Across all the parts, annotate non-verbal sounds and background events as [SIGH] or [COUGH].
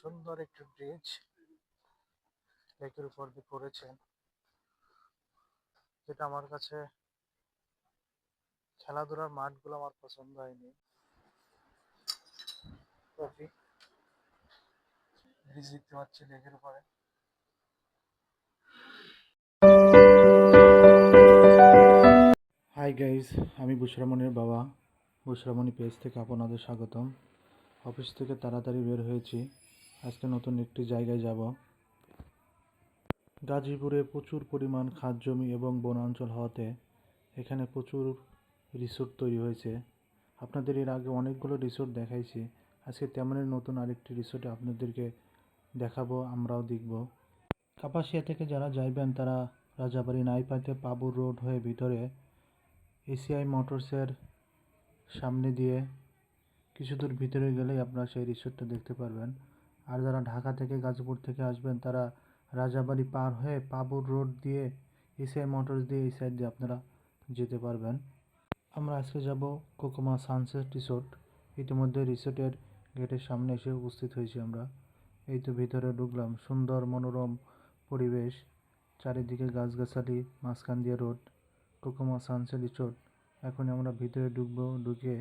সুন্দর একটি ব্রিজ লেকের উপর দিয়ে করেছেন যেটা আমার কাছে খেলাধুলার মাঠগুলো আমার পছন্দ হয়নি। ব্রিজ দেখতে পাচ্ছি লেকের উপরে। হাই গাইস আমি বুশরামণির বাবা। বুশরামণি পেজ থেকে আপনাদের স্বাগতম। অফিস থেকে তাড়াতাড়ি বের হয়েছি। আজকে নতুন একটি জায়গায় যাব। গাজীপুরে প্রচুর পরিমাণ খাত জমি এবং বনাঞ্চল হওয়াতে এখানে প্রচুর রিসোর্ট তৈরি হয়েছে। আপনাদের এর আগে অনেকগুলো রিসোর্ট দেখাইছি। আজকে তেমনই নতুন আরেকটি রিসোর্টে আপনাদেরকে দেখাবো, আমরাও দেখব। কাপাসিয়া থেকে যারা যাইবেন, তারা রাজাবাড়ি নাইপাতে পাবুর রোড হয়ে ভিতরে এসিআই মোটরসের সামনে দিয়ে কিছু দূর ভিতরে গেলেই আপনারা সেই রিসোর্টটা দেখতে পারবেন। আর যারা ঢাকা থেকে গাজীপুর থেকে আসবেন, তারা রাজাবাড়ি পার হয়ে পাবুর রোড দিয়ে এসিআই মোটরস দিয়ে এই সাইড দিয়ে আপনারা যেতে পারবেন। আমরা আজকে যাব কোকোমা সানসেট রিসোর্ট। ইতিমধ্যে রিসোর্টের গেটের সামনে এসে উপস্থিত হয়েছি আমরা। এই তো ভিতরে ঢুকলাম, সুন্দর মনোরম পরিবেশ, চারিদিকে গাছগাছালি, মাঝখান দিয়ে রোড, কোকোমা সানসেট রিসোর্ট। এখন আমরা ভিতরে ঢুকবো, ঢুকে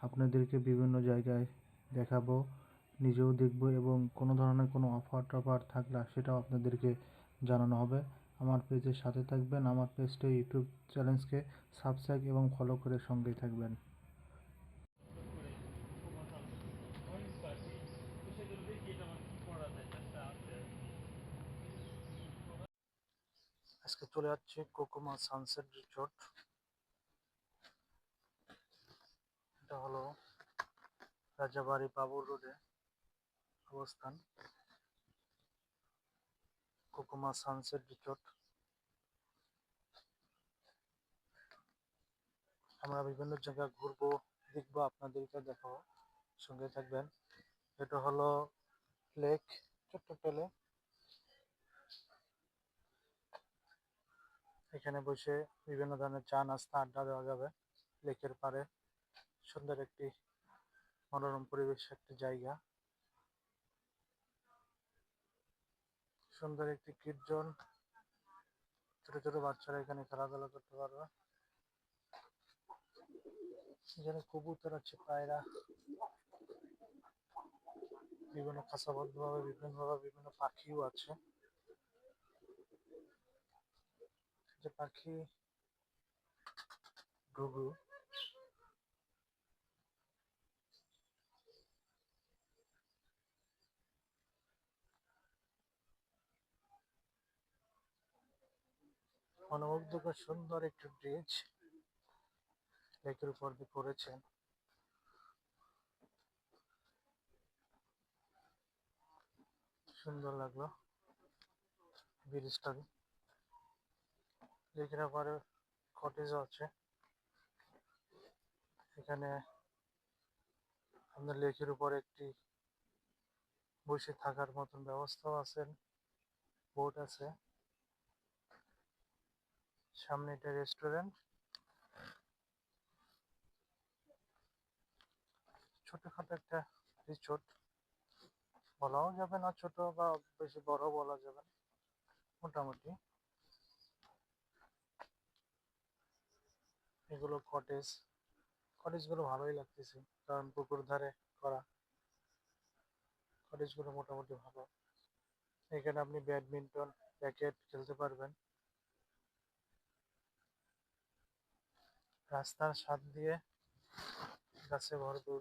আপনাদেরকে বিভিন্ন জায়গায় দেখাবো। নিজেও দেখব এবং কোনো ধরনের কোনো অফার টফার থাকলে সেটাও আপনাদেরকে জানানো হবে। আমার পেজের সাথে থাকবেন, আমার পেজটা ইউটিউব চ্যানেলকে সাবস্ক্রাইব এবং ফলো করে সঙ্গেই থাকবেন। আজকে চলে যাচ্ছি কোকোমা সানসেট রিসোর্ট এটা হলো রাজাবাড়ি বাবুর রোডে অবস্থান। Kokoma sunset resort. আমরা বিভিন্ন জায়গা ঘুরবো, দেখব, আপনাদেরকে দেখাবো। সঙ্গে থাকবেন। এটা হলো লেক, ছোট্ট একটা এখানে বসে বিভিন্ন ধরনের চা, নাস্তা, আড্ডা দেওয়া যাবে লেকের পাড়ে। সুন্দর একটি মনোরম পরিবেশ, একটি জায়গা। সুন্দর একটি কীর্তন ছোট ছোট বাচ্চারা এখানে খেলাধুলা করতে পারবে। এখানে কবুতর আছে, পায়রা। বিভিন্ন খাঁচাবদ্ধ ভাবে বিভিন্ন ভাবে বিভিন্ন পাখিও আছে। যে পাখি ঘুঘু। মনোমুগ্ধকর সুন্দর একটি ব্রিজ লেকের উপর দিয়ে করেছেন সুন্দর লাগল ব্রিজটা লেকের পরে কটেজও আছে। এখানে আপনার লেকের উপর একটি বসে থাকার মতন ব্যবস্থাও আছে বোট আছে। সামনে এটা রেস্টুরেন্ট ছোটখাটো একটা রিসোর্ট বলাও যাবে না ছোট বা বেশি বড় বলা যাবে না, মোটামুটি। এগুলো কটেজ কটেজগুলো ভালোই লাগতেছে, কারণ পুকুর ধারে করা। কটেজগুলো মোটামুটি ভালো। এখানে আপনি ব্যাডমিন্টন র্যাকেট খেলতে পারবেন। রাস্তার সাথ দিয়ে গাছে ভরপুর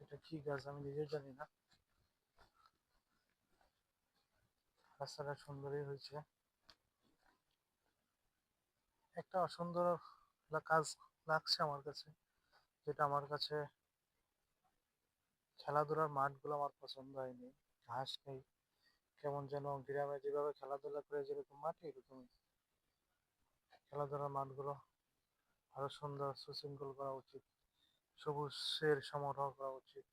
এটা কি গাছ আমি নিজেও জানি না। রাস্তাটা সুন্দরই হয়েছে। একটা অসুন্দর কাজ লাগছে আমার কাছে, যেটা আমার কাছে খেলাধুলার মাঠগুলো আমার পছন্দ হয়নি। ঘাস নেই, কেমন যেন গ্রামে যেভাবে খেলাধুলা করে যেরকম মাঠ এরকমই। খেলাধুলার মাঠগুলো আরও সুন্দর সুশৃঙ্খল করা উচিত সবুজের সমারোহ করা উচিত।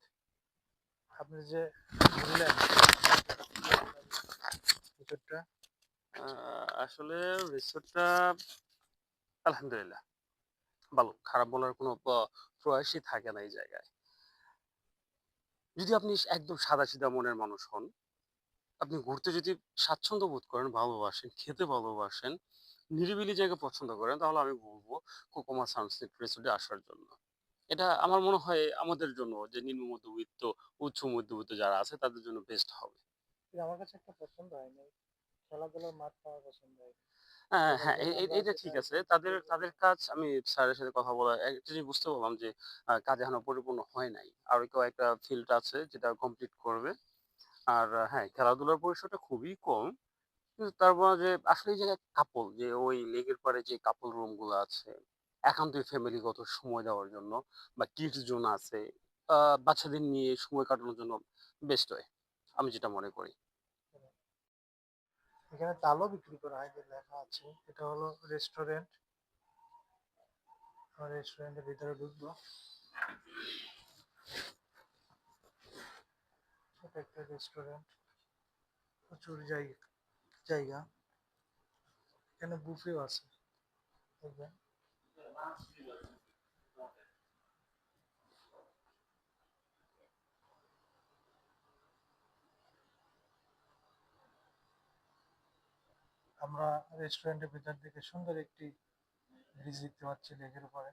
আপনি যে আহ, আসলে রিসোর্টটা আলহামদুলিল্লাহ ভালো খারাপ বলার কোনো প্রয়াসই থাকে না এই জায়গায়। যদি আপনি একদম সাদাসিধা মনের মানুষ হন, আপনি ঘুরতে যদি স্বাচ্ছন্দ্য বোধ করেন, ভালোবাসেন, খেতে ভালোবাসেন, নিরিবিলি জায়গা পছন্দ করেন, তাহলে আমি বলব কোকোমা সানসেট রিসোর্টে আসার জন্য। এটা আমার মনে হয় আমাদের জন্য যে নিম্ন মধ্যবিত্ত, উচ্চ মধ্যবিত্ত যারা আছে তাদের জন্য বেস্ট হবে। আমার কাছে একটা পছন্দ হয়। খেলাধুলার মাঠটা আমার পছন্দ হয়। হ্যাঁ, হ্যাঁ, এটা ঠিক আছে। তাদের তাদের কাজ আমি স্যারের সাথে কথা বলা একটা জিনিস বুঝতে পারলাম যে কাজ এখনও পরিপূর্ণ হয় নাই। আরও কয়েকটা ফিল্ড আছে যেটা কমপ্লিট করবে। আর হ্যাঁ, খেলাধুলার পরিসরটা খুবই কম। কিন্তু তারপর যে আসলে জায়গায় কাপল যে ওই লেকের পাড়ে যে কাপল রুমগুলো আছে, একান্তই ফ্যামিলিগত সময় দেওয়ার জন্য বা কিডস জোন আছে, বাচ্চাদের নিয়ে সময় কাটানোর জন্য বেস্ট হয়। আমি যেটা মনে করি। এখানে তালও বিক্রি করা হয় যে লেখা আছে। এটা হলো রেস্টুরেন্ট। রেস্টুরেন্টের ভিতরে ঢুকবো। এটা একটা রেস্টুরেন্ট। প্রচুর জায়গা জায়গা। এখানে বুফেও আছে। দেখবেন। আমরা রেস্টুরেন্টের ভিতর থেকে সুন্দর একটি ব্রিজ দেখতে পাচ্ছি লেকের উপরে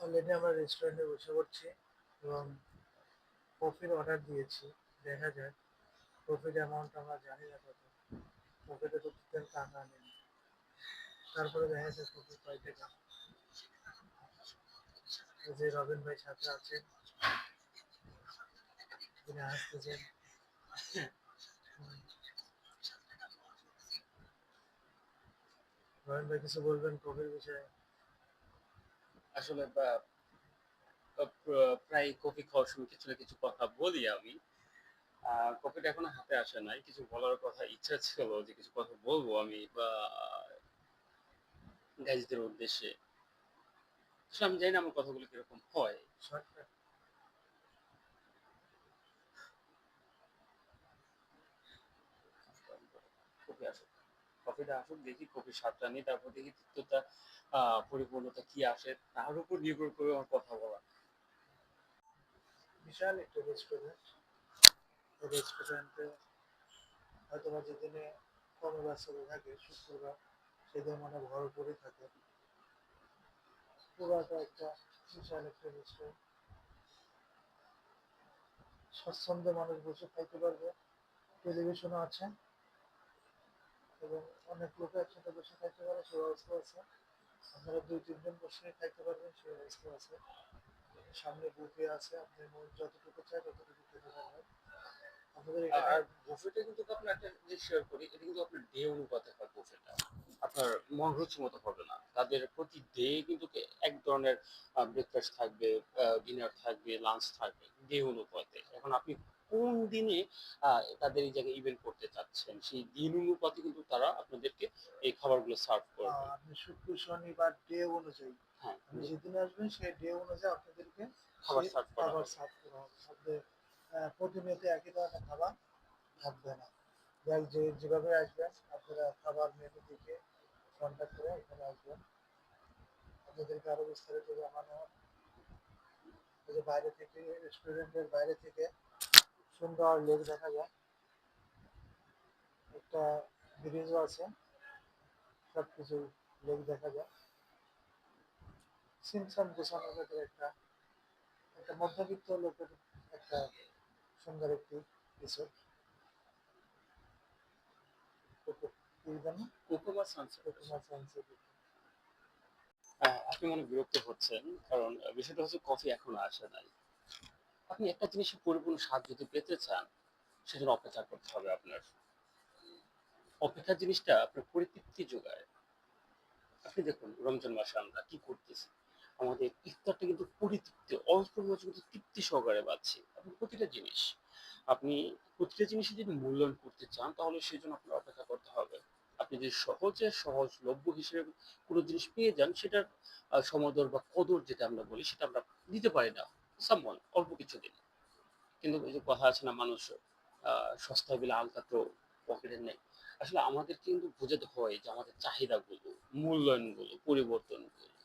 অলরেডি আমরা রেস্টুরেন্টে বসে পড়ছি এবং কফির অর্ডার দিয়েছি দেখা যাক কফির অ্যামাউন্ট আমরা জানি না কত। কফিতে তো টোটাল টাকা নেই। তারপরে দেখা যাচ্ছে কফি কয় টাকা। যে রবিন ভাই সাথে আছেন। তিনি আসতেছেন। রবিন ভাই কিছু বলবেন কফির বিষয়ে? আসলে প্রায় কফি খাওয়ার সময় কিছু না কিছু কথা বলি আমি। কফিটা এখনও হাতে আসে নাই। কিছু বলার কথা ইচ্ছা ছিল যে কিছু কথা বলব আমি বা গাইজদের উদ্দেশ্যে। আমি জানি না আমার কথাগুলো কীরকম হয়। শর্টকাট আসুক। কফিটা আসুক, দেখি কফির স্বাদটা নিই, তারপর দেখি তিক্ততা পরিপূর্ণতা কি আসে, তার উপর নির্ভর করে আমার কথা বলা। বিশাল একটা রেস্টুরেন্ট রেস্টুরেন্টে হয়তো বা যেদিনে কর্মব্যস্ততা থাকে, শুক্রবার সেদিন মানে ভরপুরই থাকে। পুরাটা একটা বিশাল একটা রেস্টুরেন্ট স্বচ্ছন্দে মানুষ বসে খাইতে পারবে। টেলিভিশনও আছে। এবং অনেক লোক একসাথে বসে খাইতে পারে সে ব্যবস্থা আছে। আপনারা দুই তিনজন বসে খাইতে পারবেন সে ব্যবস্থা আছে। সামনে বুফে আছে, আপনি মন যতটুকু চাই ততটুকু খেতে পারবেন। আর বুফেটা কিন্তু আপনার একটা জিনিস শেয়ার করি এটা কিন্তু আপনার ডে অনুপাতে হয় বুফেটা আপনার মন রুচি মতো হবে না। তাদের প্রতি ডে কিন্তু এক ধরনের ব্রেকফাস্ট থাকবে ডিনার থাকবে লাঞ্চ থাকবে ডে অনুপাতে। এখন আপনি কোন দিনে তাদের এই জায়গায় ইভেন্ট করতে চাচ্ছেন সেই দিন অনুপাতে কিন্তু তারা আপনাদেরকে এই খাবারগুলো সার্ভ করবে। আপনি শুক্র শনিবার ডে অনুযায়ী। হ্যাঁ। আপনি যেদিন আসবেন সেই ডে অনুযায়ী আপনাদেরকে খাবার সার্ভ করা হবে। প্রতিনিয়ত একই ধরনের খাবার থাকবে না। যাই যে যেভাবে আসবেন, আপনারা খাবার মেনু দেখে কন্ট্যাক্ট করে এখানে আসবেন। আপনাদেরকে আরও বিস্তারিত জানানো। যে বাইরে থেকে রেস্টুরেন্টের বাইরে থেকে সুন্দর লেক দেখা যায়। একটা ব্রিজও আছে। সবকিছু লেক দেখা যায়। সিমসাম গোছানোর ভেতরে একটা একটা মধ্যবিত্ত লোকের একটা সুন্দর একটি রিসোর্ট আহ, আপনি মনে বিরক্ত হচ্ছেন কারণ বিষয়টা হচ্ছে কফি এখনও আসে নাই। আপনি একটা জিনিসের পরিপূর্ণ স্বাদ যদি পেতে চান সেজন্য অপেক্ষা করতে হবে আপনার। অপেক্ষা জিনিসটা আপনার পরিতৃপ্তি যোগায়। আপনি দেখুন রমজান মাসে আমরা কি করতেছি। আমাদের ইফতারটা কিন্তু পরিতৃপ্তি অল্প মাঝে কিন্তু তৃপ্তি সহকারে পাচ্ছি। আপনি প্রতিটা জিনিস, আপনি প্রতিটা জিনিসই যদি মূল্যায়ন করতে চান, তাহলে সেই জন্য আপনার অপেক্ষা করতে হবে। আপনি যদি সহজে সহজলভ্য হিসেবে কোনো জিনিস পেয়ে যান, সেটার সমাদর বা কদর যেটা আমরা বলি, সেটা আমরা দিতে পারি না। সামন অল্প কিছু দিন কিন্তু এই যে কথা আছে না, মানুষ আহ সস্তা বিলে আলতা তো পকেটে নেই। আসলে আমাদের কিন্তু বোঝাতে হয় যে আমাদের চাহিদাগুলো, মূল্যায়নগুলো, পরিবর্তনগুলো।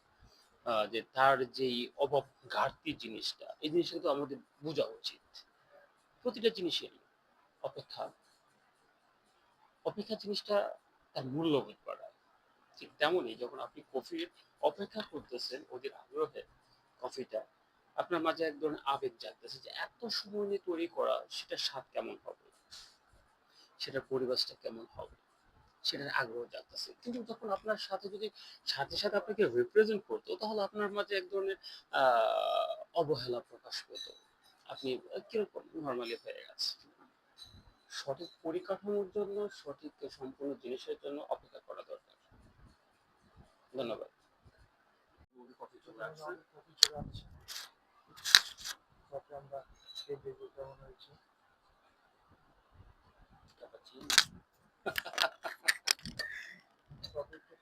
যে তার যেই অভাব ঘাটতি জিনিসটা, এই জিনিসটা কিন্তু আমাদের বোঝা উচিত। প্রতিটা জিনিসেরই অপেক্ষা। অপেক্ষা জিনিসটা তার মূল্যবোধ বাড়ায়। ঠিক তেমনই যখন আপনি কফির অপেক্ষা করতেছেন ওদের আগ্রহে কফিটা, আপনার মাঝে এক ধরনের আবেগ জাগতেছে যে এত সময় নিয়ে তৈরি করা, সেটার স্বাদ কেমন হবে? সেটার পরিবেশটা কেমন হবে? সেটার আগ্রহ জাগতেছে। কিন্তু যখন আপনার সাথে যদি সাথে সাথে আপনাকে রিপ্রেজেন্ট করতো তাহলে আপনার মাঝে এক ধরনের অবহেলা প্রকাশ পেত আপনি কীরকম নর্মালি হয়ে গেছে? সঠিক পরিকাঠামোর জন্য সঠিক সম্পূর্ণ জিনিসের জন্য অপেক্ষা করা দরকার। ধন্যবাদ। আমরা [LAUGHS] খেয়ে দেখব কেমন হয়েছে ক্যাপাচিনো। কফি একটু শুনবেন খেয়ে দেখেন কি হয়।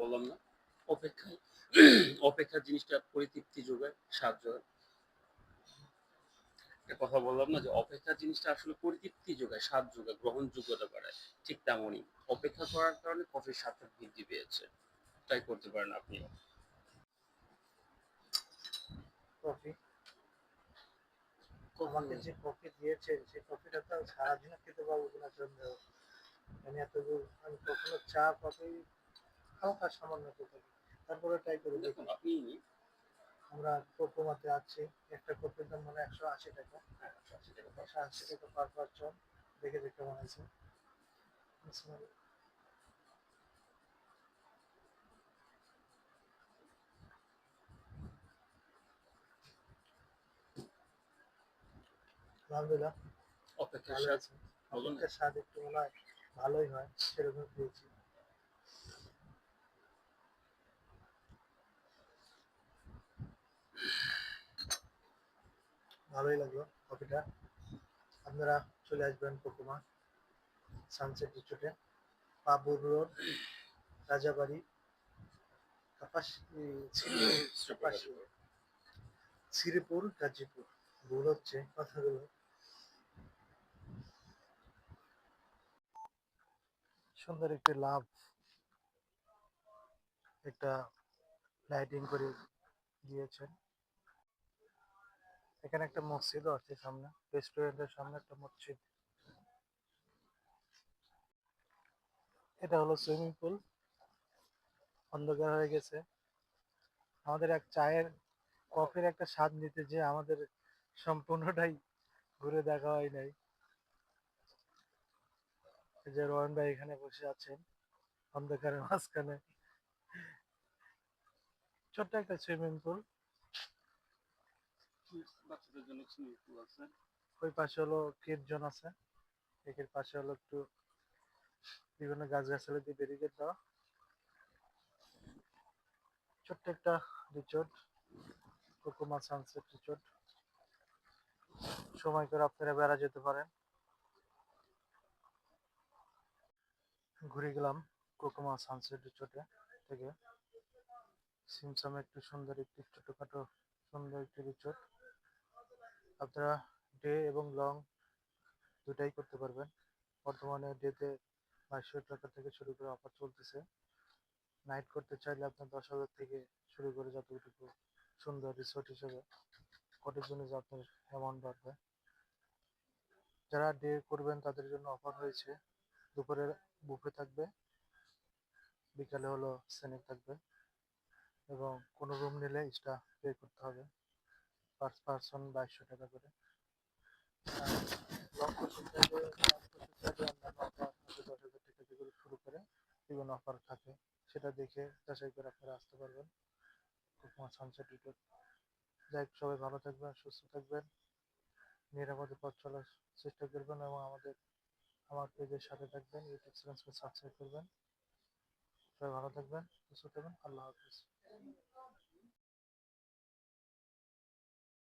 বললাম না অপেক্ষায় অপেক্ষা জিনিসটা পরিতৃপ্তি যোগায় স্বাদ যোগায় কথা বললাম না যে অপেক্ষা জিনিসটা আসলে পরিতৃপ্তি যোগায় স্বাদ যোগায় গ্রহণযোগ্যতা বাড়ায়। ঠিক তেমনই, অপেক্ষা করার কারণে কফির স্বাদটা বৃদ্ধি পেয়েছে। ট্রাই করতে পারেন আপনিও। কফি। আমাকে যে কফি দিয়েছেন সেই কফিটা তো সারাদিনও খেতে পারব কিনা সন্দেহ। আমি এত আমি কখনো চা কফি হালকা সামান্য খেতে তারপরে ট্রাই করে দেখুন আপনি আমরা কোকোমাতে আছি একটা কপির দাম মানে একশো আশি টাকা। একশো আশি টাকা। পার পার্সন দেখে দেখে কেমন আছে অপেক্ষার ভালো স্বাদ না। স্বাদ একটু মনে হয় ভালোই হয় সেরকম পেয়েছি। ভালোই লাগল কফিটা। আপনারা চলে আসবেন কোকুমা সানসেট রিচোর্টে বাবুর রোড রাজাবাড়ি কাপাস কাপাসি শ্রীপুর গাজীপুর। ভুল হচ্ছে কথাগুলো। সুন্দর একটি লাভ, একটা লাইটিং করে দিয়েছেন। এখানে একটা মসজিদও আছে সামনে রেস্টুরেন্টের সামনে একটা মসজিদ। এটা হলো সুইমিং পুল অন্ধকার হয়ে গেছে। আমাদের এক চায়ের কফির একটা স্বাদ নিতে যে আমাদের সম্পূর্ণটাই ঘুরে দেখা হয় নাই। যে রোহন ভাই এখানে বসে আছেন অন্ধকারের মাঝখানে। ছোট্ট একটা সুইমিং পুল বাচ্চাদের জন্য সুইমিং পুল আছে। ওই পাশে হলো কিড জোন আছে। একের পাশে হলো একটু বিভিন্ন গাছ গাছালি দিয়ে ব্যারিকেড দেওয়া। ছোট্ট একটা রিচোর্ট কোকোমা সানসেট রিচোর্ট সময় করে আপনারা বেড়া যেতে পারেন। ঘুরে গেলাম কোকোমা সানসেট রিচোর্টে থেকে। সিমসামে একটি সুন্দর একটি ছোটোখাটো, সুন্দর একটি রিচোর্ট আপনারা ডে এবং লং দুটাই করতে পারবেন। বর্তমানে ডেতে বাইশশো টাকা থেকে শুরু করে অফার চলতেছে। নাইট করতে চাইলে আপনার দশ হাজার থেকে শুরু করে যতটুকু সুন্দর রিসোর্ট হিসেবে কটের জন্য আপনার অ্যামাউন্ট বাড়বে। যারা ডে করবেন তাদের জন্য অফার হয়েছে দুপুরের বুফে থাকবে, বিকালে হলো স্ন্যাক থাকবে এবং কোনো রুম নিলে এক্সট্রা পে করতে হবে পার পার্সন বাইশশো টাকা করে। দশ হাজার টাকা শুরু করে বিভিন্ন অফার থাকে, সেটা দেখে যাচাই করে আপনারা আসতে পারবেন। কুকুমা সানসেট রিসোর্ট যাই সবাই ভালো থাকবেন, সুস্থ থাকবেন, নিরাপদে পথ চলার চেষ্টা করবেন এবং আমাদের আমার পেজের সাথে থাকবেন ইউটিউব চ্যানেলকে সাবস্ক্রাইব করবেন। সবাই ভালো থাকবেন, সুস্থ থাকবেন, আল্লাহ হাফিজ।